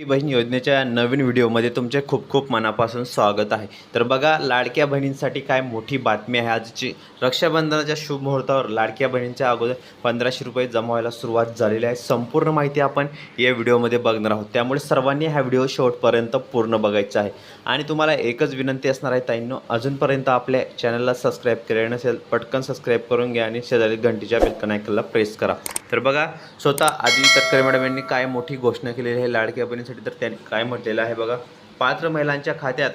लाडकी बहीण योजनेच्या नवीन व्हिडिओमध्ये तुमचे खूप खूप मनापासून स्वागत आहे. तर बघा लाडक्या बहिणींसाठी काय मोठी बातमी आहे आजची. रक्षाबंधनाच्या शुभ मुहूर्तावर लाडक्या बहिणींच्या अगोदर पंधराशे रुपये जमा व्हायला सुरुवात झालेली आहे. संपूर्ण माहिती आपण या व्हिडिओमध्ये बघणार आहोत. त्यामुळे सर्वांनी हा व्हिडिओ शेवटपर्यंत पूर्ण बघायचा आहे. आणि तुम्हाला एकच विनंती असणार आहे ताईंनो अजूनपर्यंत आपल्या चॅनलला सबस्क्राईब केले नसेल पटकन सबस्क्राईब करून घ्या आणि शेजारी घंटीच्या बेलकन आयकनला प्रेस करा. तर बघा स्वतः आधी तटकरे मॅडम यांनी काय मोठी घोषणा केलेली आहे लाडक्या करण्यासाठी तर त्यांनी काय म्हटलेलं आहे बघा. पात्र महिलांच्या खात्यात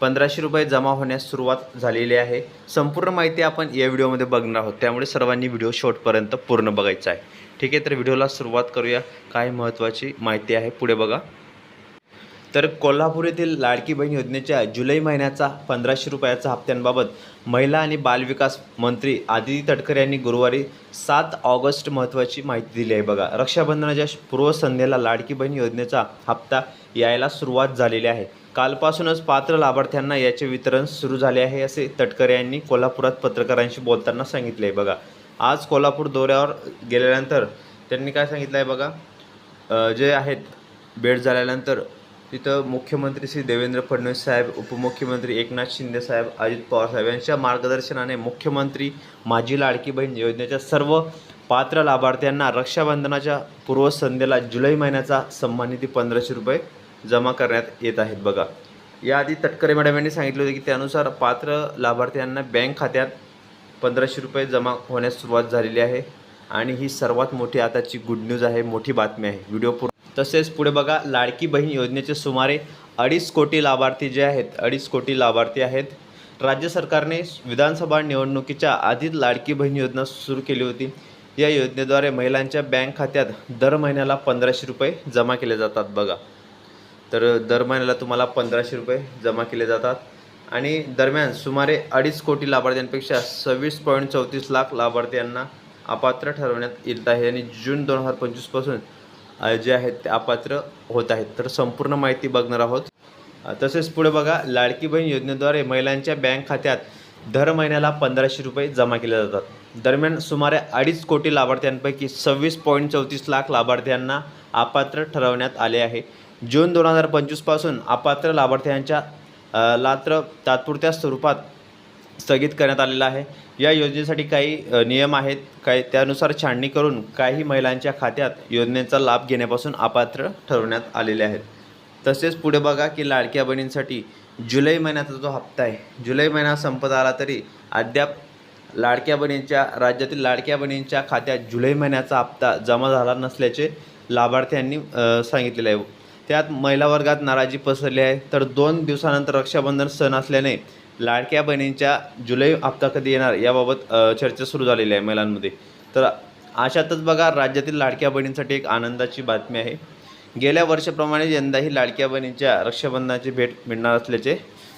पंधराशे रुपये जमा होण्यास सुरुवात झालेली आहे. संपूर्ण माहिती आपण या व्हिडिओमध्ये बघणार आहोत. त्यामुळे सर्वांनी व्हिडिओ शेवटपर्यंत पूर्ण बघायचा आहे. ठीक आहे तर व्हिडिओला सुरुवात करूया. काय महत्त्वाची माहिती आहे. पुढे बघा. तर कोल्हापूर येथील लाडकी बहीण योजनेच्या जुलै महिन्याचा पंधराशे रुपयाचा हप्त्यांबाबत महिला आणि बालविकास मंत्री आदिती तटकरे यांनी गुरुवारी सात ऑगस्ट महत्त्वाची माहिती दिली आहे. बघा रक्षाबंधनाच्या पूर्वसंध्येला लाडकी बहीण योजनेचा हप्ता यायला सुरुवात झालेली आहे. कालपासूनच पात्र लाभार्थ्यांना याचे वितरण सुरू झाले आहे असे तटकरे यांनी कोल्हापुरात पत्रकारांशी बोलताना सांगितले आहे. बघा आज कोल्हापूर दौऱ्यावर गेल्यानंतर त्यांनी काय सांगितलं आहे बघा? जे आहेत भेट झाल्यानंतर तिथं मुख्यमंत्री श्री देवेंद्र फडणवीस साहेब उपमुख्यमंत्री एकनाथ शिंदे साहेब अजित पवार साहेब यांच्या मार्गदर्शनाने मुख्यमंत्री माझी लाडकी बहीण योजनेच्या सर्व पात्र लाभार्थ्यांना रक्षाबंधनाच्या पूर्वसंध्येला जुलै महिन्याचा सन्मान निधी पंधराशे रुपये जमा करण्यात येत आहेत. बघा याआधी तटकरे मॅडम यांनी सांगितले होते की त्यानुसार पात्र लाभार्थ्यांना बँक खात्यात पंधराशे रुपये जमा होण्यास सुरुवात झालेली आहे. आणि ही सर्वात मोठी आताची गुड न्यूज आहे मोठी बातमी आहे. व्हिडिओ पूर्ण तसेच पुढे बघा लाडकी बहीण योजनेचे सुमारे अडीच कोटी लाभार्थी जे आहेत अडीच कोटी लाभार्थी आहेत. राज्य सरकारने विधानसभा निवडणुकीच्या आधीच लाडकी बहीण योजना सुरू केली होती. या योजनेद्वारे महिलांच्या बँक खात्यात दर महिन्याला पंधराशे रुपये जमा केले जातात बघा. तर दर महिन्याला तुम्हाला पंधराशे रुपये जमा केले जातात. आणि दरम्यान सुमारे अडीच कोटी लाभार्थ्यांपेक्षा सव्वीस पॉईंट चौतीस लाख लाभार्थ्यांना अपात्र ठरवण्यात येत आहे. आणि जून दोन हजार पंचवीसपासून जे आहेत ते अपात्र होत आहेत. तर संपूर्ण माहिती बघणार आहोत. तसेच पुढे बघा लाडकी बहीण योजनेद्वारे महिलांच्या बँक खात्यात दर महिन्याला पंधराशे रुपये जमा केले जातात. दरम्यान सुमारे अडीच कोटी लाभार्थ्यांपैकी सव्वीस पॉईंट चौतीस लाख लाभार्थ्यांना अपात्र ठरवण्यात आले आहे. जून दोन हजार पंचवीसपासून अपात्र लाभार्थ्यांच्या लात्र तात्पुरत्या स्वरूपात स्थगित करण्यात आलेला आहे. या योजनेसाठी काही नियम आहेत. काही त्यानुसार छाननी करून काही महिलांच्या खात्यात योजनेचा लाभ घेण्यापासून अपात्र ठरवण्यात आलेले आहेत. तसेच पुढे बघा की लाडक्या बहिणींसाठी जुलै महिन्याचा जो हप्ता आहे जुलै महिना संपत आला तरी अद्याप लाडक्या बहिणींच्या राज्यातील लाडक्या बहिणींच्या खात्यात जुलै महिन्याचा हप्ता जमा झाला नसल्याचे लाभार्थ्यांनी सांगितलेले आहे. त्यात महिला वर्गात नाराजी पसरली आहे. तर दोन दिवसानंतर रक्षाबंधन सण असल्याने लाडक्या बहिणींच्या जुलै हप्ता कधी येणार याबाबत चर्चा सुरू झालेली आहे महिलांमध्ये. तर अशातच बघा राज्यातील लाडक्या बहिणींसाठी एक आनंदाची बातमी आहे. गेल्या वर्षाप्रमाणे यंदाही लाडक्या बहिणींच्या रक्षाबंधनाची भेट मिळणार असल्याचे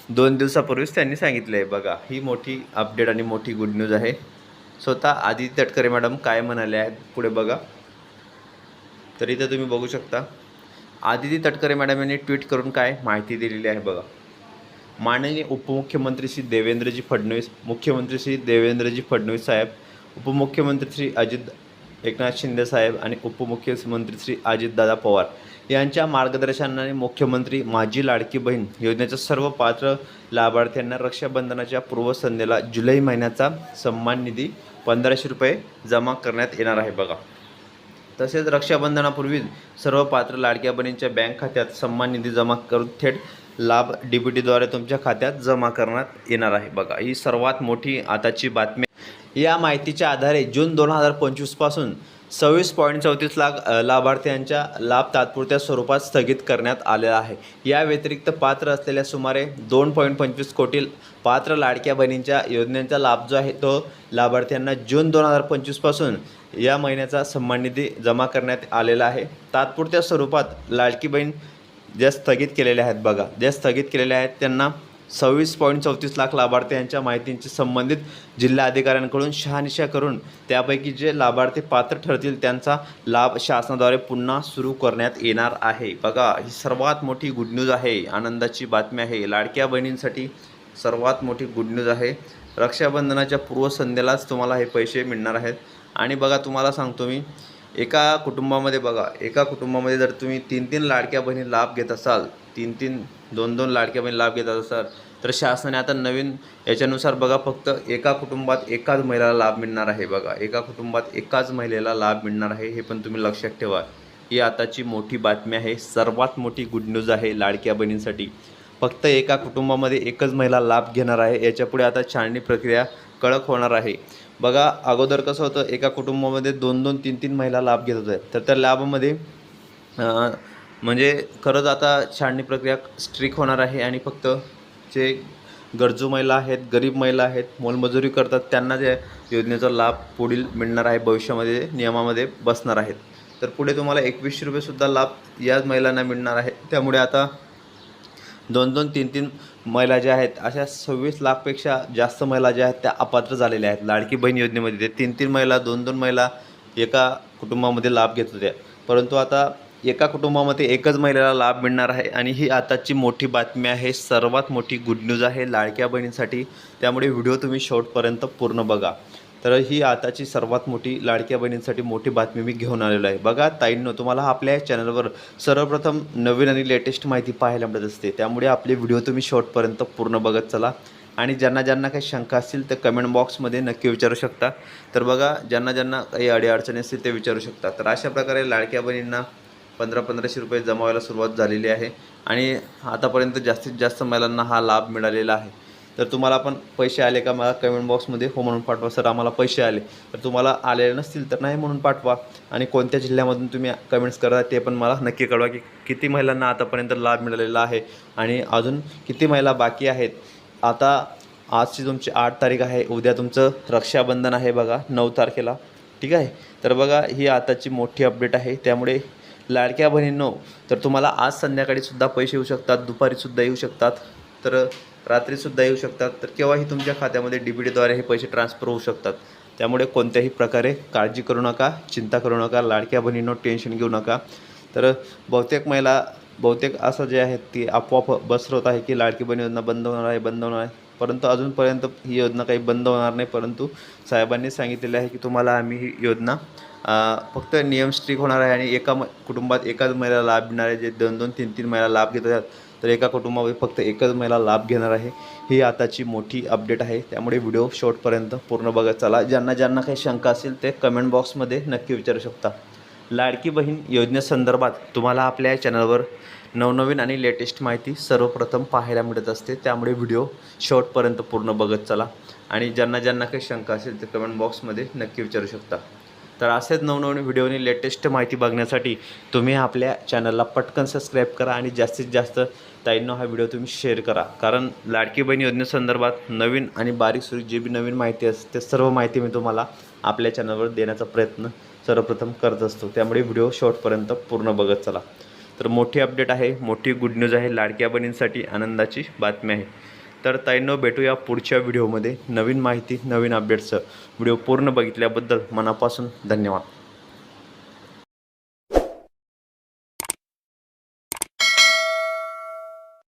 दोन दिवसापूर्वीच त्यांनी सांगितले आहे. बघा ही मोठी अपडेट आणि मोठी गुड न्यूज आहे. स्वतः आदिती तटकरे मॅडम काय म्हणाले आहेत पुढे बघा. तर इथं तुम्ही बघू शकता. आदिती तटकरे मॅडम यांनी ट्विट करून काय माहिती दिलेली आहे बघा. माननीय उपमुख्यमंत्री श्री देवेंद्रजी फडणवीस मुख्यमंत्री श्री देवेंद्रजी फडणवीस साहेब उपमुख्यमंत्री श्री अजित एकनाथ शिंदे साहेब आणि उपमुख्यमंत्री श्री अजितदादा पवार यांच्या मार्गदर्शनाने मुख्यमंत्री माझी लाडकी बहीण योजनेच्या सर्व पात्र लाभार्थ्यांना रक्षाबंधनाच्या पूर्वसंध्येला जुलै महिन्याचा सन्मान निधी पंधराशे रुपये जमा करण्यात येणार आहे बघा. तसेच रक्षाबंधनापूर्वी सर्व पात्र लाडक्या बहिणींच्या बँक खात्यात सन्मान निधी जमा करून थेट लाभ डी बी टीद्वारे तुमच्या खात्यात जमा करण्यात येणार आहे. बघा ही सर्वात मोठी आताची बातमी या माहितीच्या आधारे जून दोन हजार पंचवीसपासून सव्वीस पॉईंट चौतीस लाख लाभार्थ्यांच्या लाभ तात्पुरत्या स्वरूपात स्थगित करण्यात आलेला आहे. या व्यतिरिक्त पात्र असलेल्या सुमारे दोन पॉईंट पंचवीस कोटी पात्र लाडक्या बहिणींच्या योजनेचा लाभ जो आहे तो लाभार्थ्यांना जून दोन हजार पंचवीसपासून या महिन्याचा सन्मान निधी जमा करण्यात आलेला आहे. तात्पुरत्या स्वरूपात लाडकी बहीण ज्या स्थगित केलेल्या आहेत बघा ज्या स्थगित केलेल्या आहेत त्यांना सव्वीस पॉईंट चौतीस लाख लाभार्थ्यांच्या माहितींची संबंधित जिल्हा अधिकाऱ्यांकडून शहानिशा करून त्यापैकी जे लाभार्थी पात्र ठरतील त्यांचा लाभ शासनाद्वारे पुन्हा सुरू करण्यात येणार आहे. बघा ही सर्वात मोठी गुड न्यूज आहे. आनंदाची बातमी आहे. लाडक्या बहिणींसाठी सर्वात मोठी गुड न्यूज आहे. रक्षाबंधनाच्या पूर्वसंध्येलाच तुम्हाला हे पैसे मिळणार आहेत. आणि बघा तुम्हाला सांगतो मी एका कुटुंबामध्ये बघा एका कुटुंबामध्ये जर तुम्ही तीन तीन लाडक्या बहिणी लाभ घेत असाल तीन तीन दोन दोन लाडक्या बहिणी लाभ घेत असाल तर शासनाने आता नवीन याच्यानुसार बघा फक्त एका कुटुंबात एकाच महिलेला लाभ मिळणार आहे बघा. एका कुटुंबात एकाच महिलेला लाभ मिळणार आहे हे पण तुम्ही लक्षात ठेवा. ही आताची मोठी बातमी आहे. सर्वात मोठी गुड न्यूज आहे लाडक्या बहिणींसाठी. फक्त एका कुटुंबामध्ये एकच महिला लाभ घेणार आहे याच्यापुढे आता छाननी प्रक्रिया कडक होणार आहे. बघा अगोदर कसं होतं एका कुटुंबामध्ये दोन दोन तीन तीन महिला लाभ घेत होत्या. तर त्या लाभामध्ये म्हणजे खरंच आता छाणणी प्रक्रिया स्ट्रिक होणार आहे आणि फक्त जे गरजू महिला आहेत गरीब महिला आहेत मोलमजुरी करतात त्यांना जे योजनेचा लाभ पुढील मिळणार आहे भविष्यामध्ये नियमामध्ये बसणार आहेत. तर पुढे तुम्हाला एकवीसशे रुपयेसुद्धा लाभ याच महिलांना मिळणार आहे. त्यामुळे आता दोन दोन तीन तीन महिला ज्या आहेत अशा सव्वीस लाखपेक्षा जास्त महिला ज्या आहेत त्या अपात्र झालेल्या आहेत. लाडकी बहीण योजनेमध्ये ते तीन तीन महिला दोन दोन महिला एका कुटुंबामध्ये लाभ घेत होत्या. परंतु आता एका कुटुंबामध्ये एकच महिलेला लाभ मिळणार आहे आणि ही आताची मोठी बातमी आहे. सर्वात मोठी गुड न्यूज आहे लाडक्या बहिणींसाठी. त्यामुळे व्हिडिओ तुम्ही शेवटपर्यंत पूर्ण बघा. तर ही आताची सर्वात मोठी लाडक्या बहिणींसाठी मोठी बातमी मी घेऊन आलेलो आहे. बघा ताईंनो तुम्हाला आपल्या या चॅनलवर सर्वप्रथम नवीन आणि लेटेस्ट माहिती पाहायला मिळत असते. त्यामुळे आपले व्हिडिओ तुम्ही शॉर्टपर्यंत पूर्ण बघत चला. आणि ज्यांना ज्यांना काही शंका असतील तर कमेंट बॉक्समध्ये नक्की विचारू शकता. तर बघा ज्यांना ज्यांना काही अडीअडचणी असतील ते विचारू शकता. तर अशा प्रकारे लाडक्या बहिणींना पंधरा पंधराशे रुपये जमा व्हायला सुरुवात झालेली आहे. आणि आतापर्यंत जास्तीत जास्त महिलांना हा लाभ मिळालेला आहे. तर तुम्हाला पण पैसे आले का मला कमेंट बॉक्समध्ये हो म्हणून पाठवा. सर आम्हाला पैसे आले. तर तुम्हाला आलेले नसतील तर नाही म्हणून पाठवा. आणि कोणत्या जिल्ह्यामधून तुम्ही कमेंट्स करा ते पण मला नक्की कळवा की किती महिलांना आतापर्यंत लाभ मिळालेला आहे आणि अजून किती महिला बाकी आहेत. आता आजची तुमची आठ तारीख आहे. उद्या तुमचं रक्षाबंधन आहे बघा नऊ तारखेला. ठीक आहे? तर बघा ही आताची मोठी अपडेट आहे. त्यामुळे लाडक्या बहिणींनो तर तुम्हाला आज संध्याकाळीसुद्धा पैसे येऊ शकतात दुपारीसुद्धा येऊ शकतात. तर रात्रीसुद्धा येऊ शकतात. तर केव्हाही तुमच्या खात्यामध्ये डी बी डीद्वारे हे पैसे ट्रान्सफर होऊ शकतात. त्यामुळे कोणत्याही प्रकारे काळजी करू नका चिंता करू नका लाडक्या बहिणींनो टेन्शन घेऊ नका. तर बहुतेक महिला बहुतेक असं जे आहेत ती आपोआप बसरवत आहे की लाडकी बहीण योजना बंद होणार आहे बंद होणार आहे. परंतु अजूनपर्यंत ही योजना काही बंद होणार नाही परंतु साहेबांनी सांगितलेले आहे की तुम्हाला आम्ही ही योजना फक्त नियम स्ट्रिक होणार आहे आणि एका म कुटुंबात एकाच महिला लाभ घेणार आहे जे दोन दोन तीन तीन महिला लाभ घेत आहेत तर एका कुटुंबामध्ये फक्त एकच महिला लाभ घेणार आहे. ही आताची मोठी अपडेट आहे त्यामुळे व्हिडिओ शॉर्टपर्यंत पूर्ण बघत चला. ज्यांना ज्यांना काही शंका असेल ते कमेंट बॉक्समध्ये नक्की विचारू शकता. लाडकी बहीण योजनेसंदर्भात तुम्हाला आपल्या या चॅनलवर नवनवीन आणि लेटेस्ट माहिती सर्वप्रथम पाहायला मिळत असते. त्यामुळे व्हिडिओ शेवटपर्यंत पूर्ण बघत चला आणि ज्यांना ज्यांना काही शंका असेल ते कमेंट बॉक्समध्ये नक्की विचारू शकता. तर असेच नवनवीन व्हिडिओनी लेटेस्ट माहिती बघण्यासाठी तुम्ही आपल्या चॅनलला पटकन सबस्क्राईब करा आणि जास्तीत जास्त ताईंनो हा व्हिडिओ तुम्ही शेअर करा. कारण लाडकी बहीण योजनेसंदर्भात नवीन आणि बारीक सुरू जे बी नवीन माहिती असते सर्व माहिती मी तुम्हाला आपल्या चॅनलवर देण्याचा प्रयत्न सर्वप्रथम करत असतो. त्यामुळे व्हिडिओ शॉर्टपर्यंत पूर्ण बघत चला. तर मोठी अपडेट आहे. मोठी गुड न्यूज आहे. लाडक्या बहिणींसाठी आनंदाची बातमी आहे. तर ताईंनो भेटूया पुढच्या व्हिडिओमध्ये. नवीन माहिती नवीन अपडेट्सचं व्हिडिओ पूर्ण बघितल्याबद्दल मनापासून धन्यवाद.